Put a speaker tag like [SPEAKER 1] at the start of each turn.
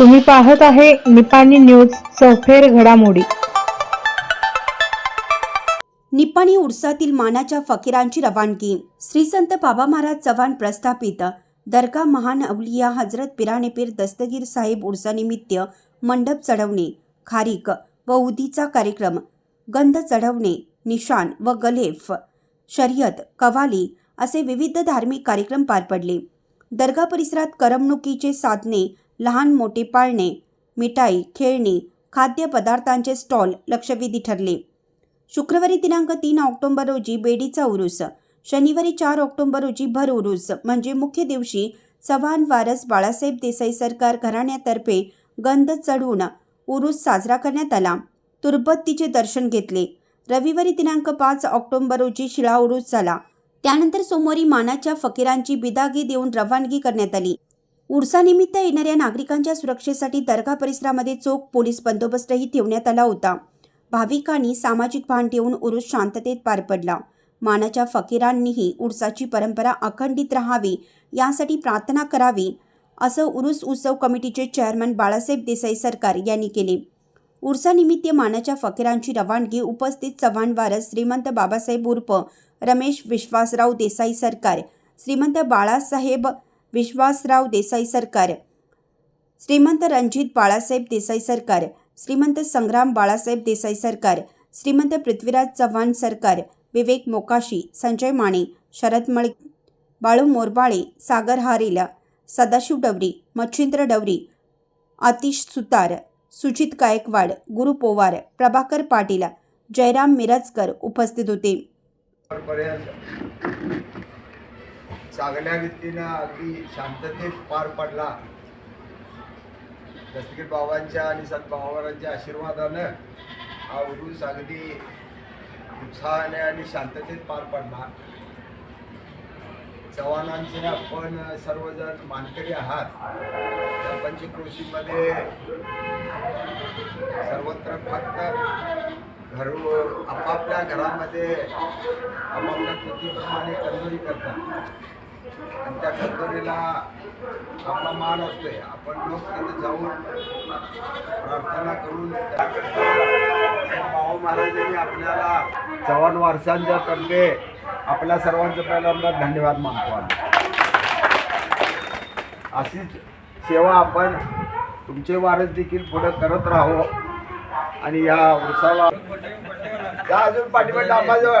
[SPEAKER 1] तुम्ही पाहत आहे निपाणी न्यूज चौफेर घडामोडी.
[SPEAKER 2] निपाणी उडसातील मानाच्या फकीरांची रवानगी. श्री संत बाबा महाराज चव्हाण प्रस्थापित दर्गा महान अवलिया हजरत पिराणे पीर दस्तगीर साहेब उडसानिमित्त मंडप चढवणे खारीक व उदीचा कार्यक्रम गंध चढवणे निशाण व गलेफ शर्यत कवाली असे विविध धार्मिक कार्यक्रम पार पडले. दर्गा परिसरात करमणुकीचे साधने लहान मोठे पाळणे मिठाई खेळणी खाद्यपदार्थांचे स्टॉल लक्षवेधी ठरले. शुक्रवारी दिनांक तीन ऑक्टोंबर रोजी बेडीचा उरूस शनिवारी चार ऑक्टोंबर रोजी भर उरूस म्हणजे मुख्य दिवशी चव्हाण वारस बाळासाहेब देसाई सरकार घराण्यातर्फे गंध चढवून उरूस साजरा करण्यात आला. तुरबत्तीचे दर्शन घेतले. रविवारी दिनांक पाच ऑक्टोंबर रोजी शिळा उरूस झाला. त्यानंतर सोमवारी मानाच्या फकीरांची बिदागी देऊन रवानगी करण्यात आली. उर्सानिमित्त येणाऱ्या नागरिकांच्या सुरक्षेसाठी दर्गा परिसरामध्ये चोख पोलीस बंदोबस्तही ठेवण्यात आला होता. भाविकांनी सामाजिक भान ठेवून उरुस शांततेत पार पडला. मानाच्या फकीरांनीही उरसाची परंपरा अखंडित राहावी यासाठी प्रार्थना करावी असं उरुस उत्सव कमिटीचे चेअरमन बाळासाहेब देसाई सरकार यांनी केले. उर्सानिमित्त मानाच्या फकीरांची रवानगी उपस्थित चव्हाण वारस श्रीमंत बाबासाहेब उर्फ रमेश विश्वासराव देसाई सरकार श्रीमंत बाळासाहेब विश्वासराव देसाई सरकार. श्रीमंत रणजित बाळासाहेब देसाई सरकार. श्रीमंत संग्राम बाळासाहेब देसाई सरकार. श्रीमंत पृथ्वीराज चव्हाण सरकार. विवेक मोकाशी संजय माने शरद मळ बाळू मोरबाळे सागर हारेला सदाशिव डवरी मच्छिंद्र डवरी आतिश सुतार सुजित गायकवाड गुरु पोवार प्रभाकर पाटील जयराम मिरजकर उपस्थित होते.
[SPEAKER 3] चांगल्या रीतीनं अगदी शांततेत पार पडला. दस्तगीर बाबांच्या आणि संत आशीर्वादानं हा उरुस अगदी उत्साहाने आणि शांततेत पार पडला. चव्हाणांचे आपण सर्वजण मानकरी आहात. त्या पंचक्रोशीमध्ये सर्वत्र फक्त घर आपापल्या घरामध्ये आपापल्या कृतीप्रमाणे कंदोरी करतात. आणि त्या कंदोरीला आपला मान असतोय. आपण लोक तिथे जाऊन प्रार्थना करून भाऊ महाराजांनी आपल्याला चव्हाण वारसांच्या तर्फे आपल्या सर्वांचं पहिल्यांदा धन्यवाद मानतो आम्ही. अशीच सेवा आपण तुमचे वारस देखील पुढे करत राहू आणि या वृक्षाला त्या अजून पाठीमागे आंबाजवळ